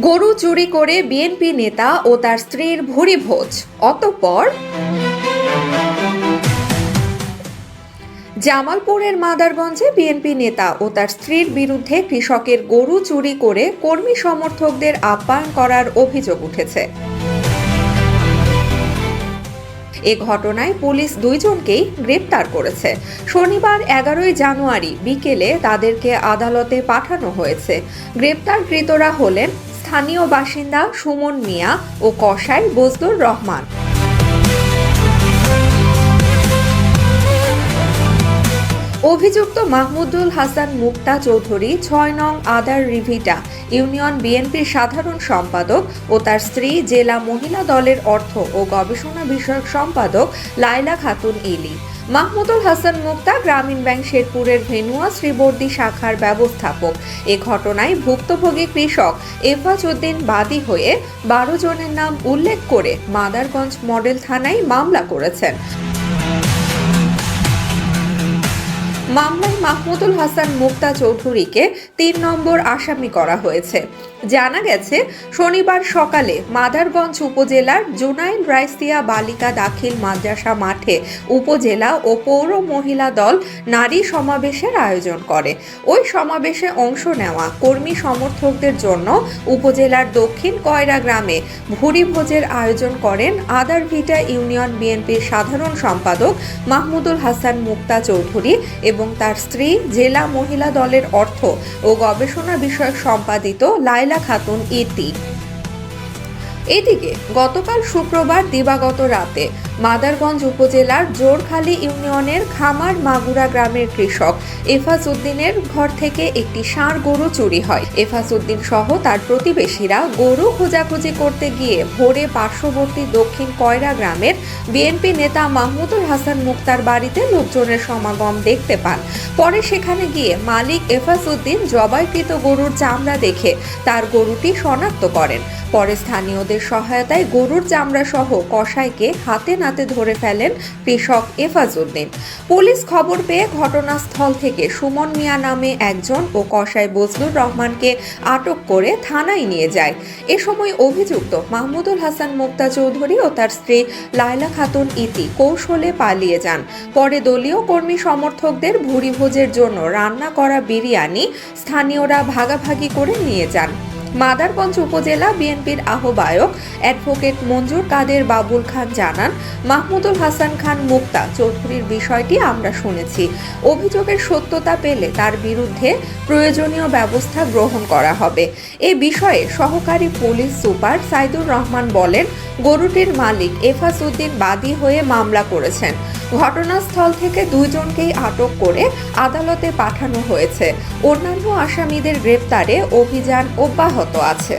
গরু চুরি করে বিএনপি নেতা ও তার স্ত্রীর ভুরি ভোজ। অতঃপর জামালপুরের মাদারগঞ্জে বিএনপি নেতা ও তার স্ত্রীর বিরুদ্ধে কৃষকের গরু চুরি করে কর্মী সমর্থকদের আপ্যায়ন করার অভিযোগ উঠেছে। এ ঘটনায় পুলিশ দুইজনকেই গ্রেপ্তার করেছে। শনিবার এগারোই জানুয়ারি বিকেলে তাদেরকে আদালতে পাঠানো হয়েছে। গ্রেপ্তারকৃতরা হলেন স্থানীয় বাসিন্দা সুমন মিয়া ও কসাই বজলুর রহমান। অভিযুক্ত মাহমুদুল হাসান মুক্তা চৌধুরী ছয় নং আদার রিভিটা ইউনিয়ন বিএনপির সাধারণ সম্পাদক ও তার স্ত্রী জেলা মহিলা দলের অর্থ ও গবেষণা বিষয়ক সম্পাদক লায়লা খাতুন ইলি। মাহমুদুল হাসান মুক্তা গ্রামীণ ব্যাংক শেরপুরের ভেনুয়া শ্রীবর্দী শাখার ব্যবস্থাপক। এ ঘটনায় ভুক্তভোগী কৃষক এফাজ উদ্দিন বাদী হয়ে বারো জনের নাম উল্লেখ করে মাদারগঞ্জ মডেল থানায় মামলা করেছেন। মামলায় মাহমুদুল হাসান মুক্তা চৌধুরীকে তিন নম্বর আসামি করা হয়েছে। জানা গেছে, শনিবার সকালে মাদারগঞ্জ উপজেলার জুনাইল রাইসিয়া বালিকা দাখিল মাদ্রাসা মাঠে উপজেলা ও পৌর মহিলা দল নারী সমাবেশের আয়োজন করে। ওই সমাবেশে অংশ নেওয়া কর্মী সমর্থকদের জন্য উপজেলার দক্ষিণ কয়রা গ্রামে ভুরি ভোজের আয়োজন করেন আদার ভিটা ইউনিয়ন বিএনপির সাধারণ সম্পাদক মাহমুদুল হাসান মুক্তা চৌধুরী এবং তার স্ত্রী জেলা মহিলা দলের অর্থ ও গবেষণা বিষয়ক সম্পাদিত লাইলা খাতুন ইতি। এদিকে গতকাল শুক্রবার দিবাগত রাতে মাদারগঞ্জ উপজেলার জোরখালী ইউনিয়নের খামার মাগুরা গ্রামের কৃষক এফাজ উদ্দিনের ঘর থেকে একটি ষাঁড় গরু চুরি হয়। এফাজ উদ্দিন সহ তার প্রতিবেশীরা গরু খোঁজাখুঁজি করতে গিয়ে ভোরে পার্শ্ববর্তী দক্ষিণ কয়রা গ্রামের বিএনপি নেতা মাহমুদুল হাসান মুক্তার বাড়িতে লোকজনের সমাগম দেখতে পান। পরে সেখানে গিয়ে মালিক এফাজ উদ্দিন জবাইকৃত গরুর চামড়া দেখে তার গরুটি শনাক্ত করেন। পরে স্থানীয়দের সহায়তায় গরুর চামড়া সহ কসাইকে হাতে নাতে ধরে ফেলেন কৃষক এফাজউদ্দিন পুলিশ খবর পেয়ে ঘটনাস্থল থেকে সুমন মিয়া নামে একজন ও কসাই বজলুর রহমানকে আটক করে থানায় নিয়ে যায়। এ সময় অভিযুক্ত মাহমুদুল হাসান মুক্তা চৌধুরী ও তার স্ত্রী লায়লা খাতুন ইতি কৌশলে পালিয়ে যান। পরে দলীয় কর্মী সমর্থকদের ভুরি ভোজের জন্য রান্না করা বিরিয়ানি স্থানীয়রা ভাগাভাগি করে নিয়ে যান। মাদারগঞ্জ উপজেলা বিএনপির আহ্বায়ক অ্যাডভোকেট মঞ্জুর কাদের বাবুল খান জানান, মাহমুদুল হাসান খান মুক্তা চৌধুরীর বিষয়টি আমরা শুনেছি। অভিযোগের সত্যতা পেলে তার বিরুদ্ধে প্রয়োজনীয় ব্যবস্থা গ্রহণ করা হবে। এ বিষয়ে সহকারী পুলিশ সুপার সাইদুর রহমান বলেন গরুটির মালিক এফাস উদ্দিন বাদী হয়ে মামলা করেছেন। ঘটনাস্থল থেকে দুইজনকেই আটক করে আদালতে পাঠানো হয়েছে। অন্যান্য আসামিদের গ্রেপ্তারে অভিযান অব্যাহত আছে।